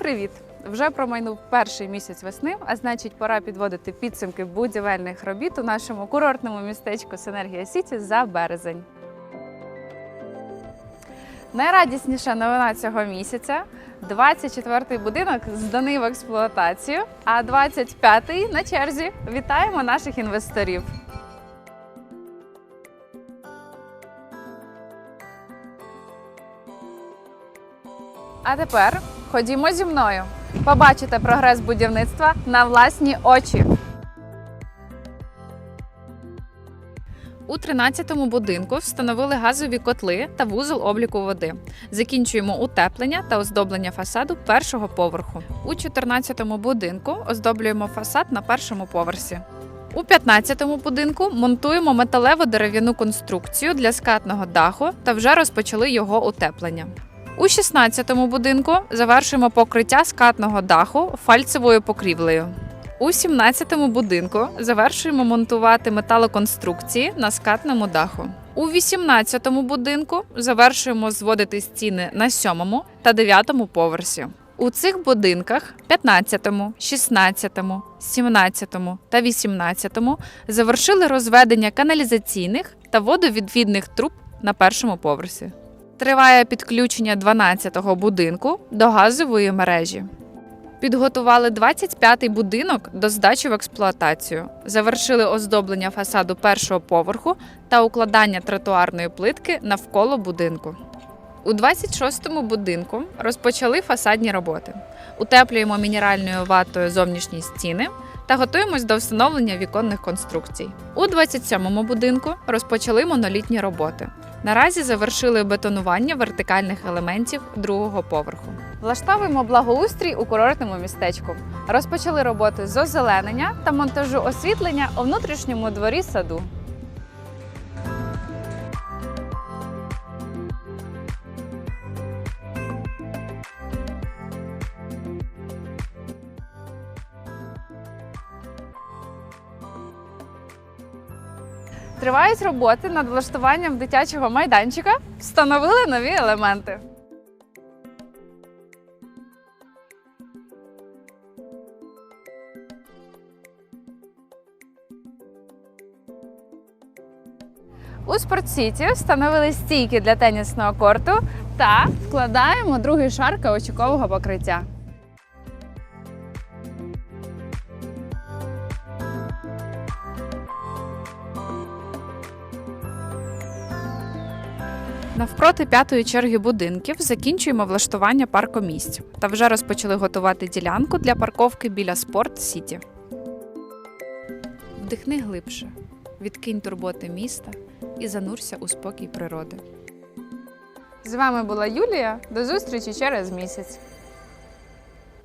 Привіт! Вже промайнув перший місяць весни, а значить, пора підводити підсумки будівельних робіт у нашому курортному містечку Синергія Сіті за березень. Найрадісніша новина цього місяця 24-й будинок зданий в експлуатацію, а 25-й на черзі. Вітаємо наших інвесторів. А тепер ходімо зі мною. Побачите прогрес будівництва на власні очі. У 13-му будинку встановили газові котли та вузол обліку води. Закінчуємо утеплення та оздоблення фасаду першого поверху. У 14-му будинку оздоблюємо фасад на першому поверсі. У 15-му будинку монтуємо металево-дерев'яну конструкцію для скатного даху та вже розпочали його утеплення. У 16-му будинку завершуємо покриття скатного даху фальцевою покрівлею. У 17-му будинку завершуємо монтувати металоконструкції на скатному даху. У 18-му будинку завершуємо зводити стіни на 7-му та 9-му поверсі. У цих будинках 15-му, 16-му, 17-му та 18-му завершили розведення каналізаційних та водовідвідних труб на першому поверсі. Триває підключення 12-го будинку до газової мережі. Підготували 25-й будинок до здачі в експлуатацію. Завершили оздоблення фасаду першого поверху та укладання тротуарної плитки навколо будинку. У 26-му будинку розпочали фасадні роботи. Утеплюємо мінеральною ватою зовнішні стіни та готуємось до встановлення віконних конструкцій. У 27-му будинку розпочали монолітні роботи. Наразі завершили бетонування вертикальних елементів другого поверху. Влаштовуємо благоустрій у курортному містечку. Розпочали роботи з озеленення та монтажу освітлення у внутрішньому дворі саду. Тривають роботи над влаштуванням дитячого майданчика. Встановили нові елементи. У спортсіті встановили стійки для тенісного корту та вкладаємо другий шар каучукового покриття. Навпроти п'ятої черги будинків закінчуємо влаштування паркомісць та вже розпочали готувати ділянку для парковки біля Спорт Сіті. Вдихни глибше, відкинь турботи міста і занурся у спокій природи. З вами була Юлія. До зустрічі через місяць.